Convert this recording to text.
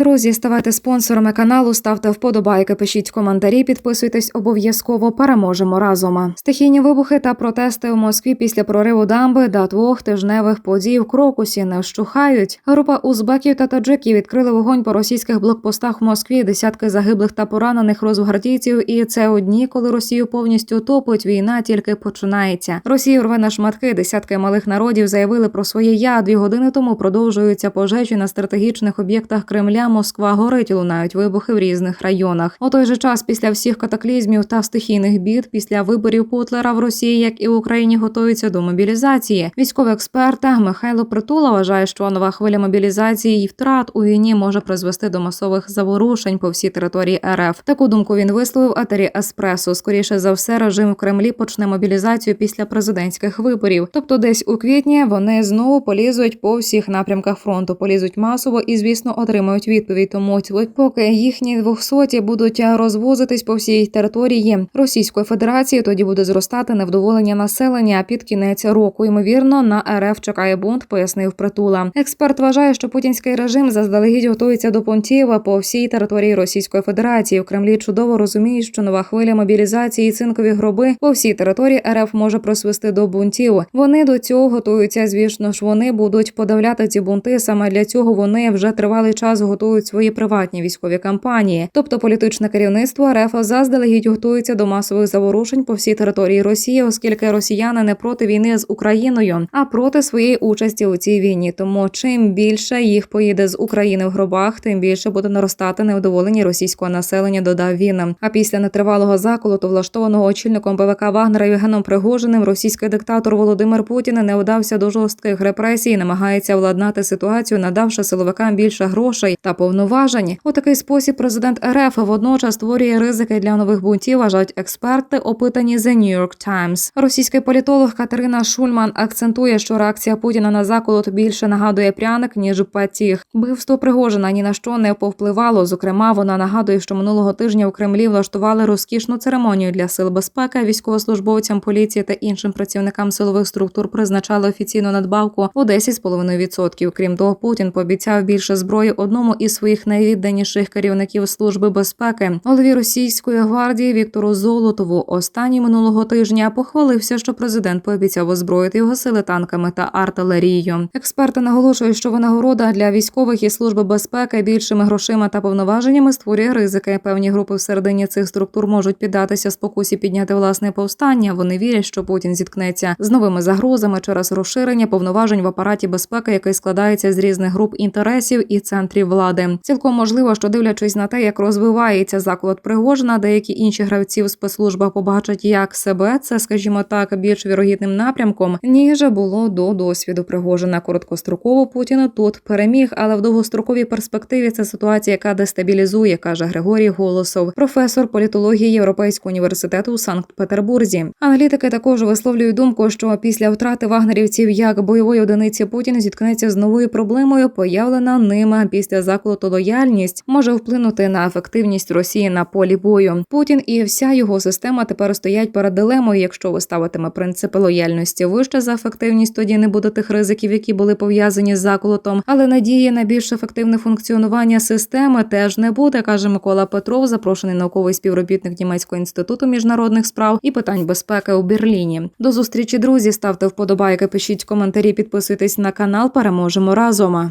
Друзі, ставайте спонсорами каналу, ставте вподобайки, пишіть коментарі, підписуйтесь обов'язково. Переможемо разом. Стихійні вибухи та протести у Москві після прориву дамби до двох тижневих подій в Крокусі не вщухають. Група узбеків та таджиків відкрили вогонь по російських блокпостах в Москві. Десятки загиблих та поранених розгвардійців. І це одні, коли Росію повністю топить. Війна тільки починається. Росія рве на шматки. Десятки малих народів заявили про своє я. Дві години тому продовжуються пожежі на стратегічних об'єктах Кремля. Москва горить, лунають вибухи в різних районах. У той же час, після всіх катаклізмів та стихійних бід, після виборів Путлера в Росії, як і в Україні, готуються до мобілізації. Військовий експерт Михайло Притула вважає, що нова хвиля мобілізації і втрат у війні може призвести до масових заворушень по всій території РФ. Таку думку він висловив атері Еспресо. Скоріше за все, режим в Кремлі почне мобілізацію після президентських виборів. Тобто, десь у квітні вони знову полізуть по всіх напрямках фронту, полізуть масово і, звісно, отримають відповідь. Тому поки їхні двохсоті будуть розвозитись по всій території Російської Федерації, тоді буде зростати невдоволення населення. Під кінець року ймовірно на РФ чекає бунт, пояснив притула. Експерт вважає, що путінський режим заздалегідь готується до пунктів по всій території Російської Федерації. В Кремлі чудово розуміють, що нова хвиля мобілізації і цинкові гроби по всій території РФ може просвести до бунтів. Вони до цього готуються. Звісно ж, вони будуть подавляти ці бунти. Саме для цього вони вже тривалий час готують свої приватні військові кампанії. Тобто політичне керівництво РФ заздалегідь готується до масових заворушень по всій території Росії, оскільки росіяни не проти війни з Україною, а проти своєї участі у цій війні. Тому чим більше їх поїде з України в гробах, тим більше буде наростати невдоволення російського населення. Додав він. А після нетривалого заколоту, влаштованого очільником ПВК Вагнера Євгеном Пригожиним, російський диктатор Володимир Путін не вдався до жорстких репресій, намагається владнати ситуацію, надавши силовикам більше грошей та повноважень. У такий спосіб президент РФ водночас створює ризики для нових бунтів. Вважають експерти, опитані The New York Times. Російський політолог Катерина Шульман акцентує, що реакція Путіна на заколот більше нагадує пряник ніж патіг. Вбивство Пригожина ні на що не повпливало. Зокрема, вона нагадує, що минулого тижня у Кремлі влаштували розкішну церемонію для сил безпеки, військовослужбовцям поліції та іншим працівникам силових структур призначали офіційну надбавку у 10,5%. Крім того, Путін пообіцяв більше зброї одному із своїх найвідданіших керівників служби безпеки, голові російської гвардії Віктору Золотову. Останній минулого тижня похвалився, що президент пообіцяв озброїти його сили танками та артилерією. Експерти наголошують, що винагорода для військових і служби безпеки більшими грошима та повноваженнями створює ризики. Певні групи всередині цих структур можуть піддатися спокусі підняти власне повстання. Вони вірять, що Путін зіткнеться з новими загрозами через розширення повноважень в апараті безпеки, який складається з різних груп інтересів і центрів влади. Цілком можливо, що дивлячись на те, як розвивається заклад Пригожина, деякі інші гравці в спецслужбах побачать як себе, це, скажімо так, більш вірогідним напрямком, ніж було до досвіду Пригожина. Короткостроково Путін тут переміг, але в довгостроковій перспективі це ситуація, яка дестабілізує, каже Григорій Голосов, професор політології Європейського університету у Санкт-Петербурзі. Аналітики також висловлюють думку, що після втрати вагнерівців як бойової одиниці Путін зіткнеться з новою проблемою, появлена ними після заколоту лояльність може вплинути на ефективність Росії на полі бою. Путін і вся його система тепер стоять перед дилемою. Якщо ви ставитиме принципи лояльності вище за ефективність, тоді не буде тих ризиків, які були пов'язані з заколотом, але надії на більш ефективне функціонування системи теж не буде, каже Микола Петров, запрошений науковий співробітник німецького інституту міжнародних справ і питань безпеки у Берліні. До зустрічі, друзі. Ставте вподобайки, пишіть коментарі, підписуйтесь на канал. Переможемо разом.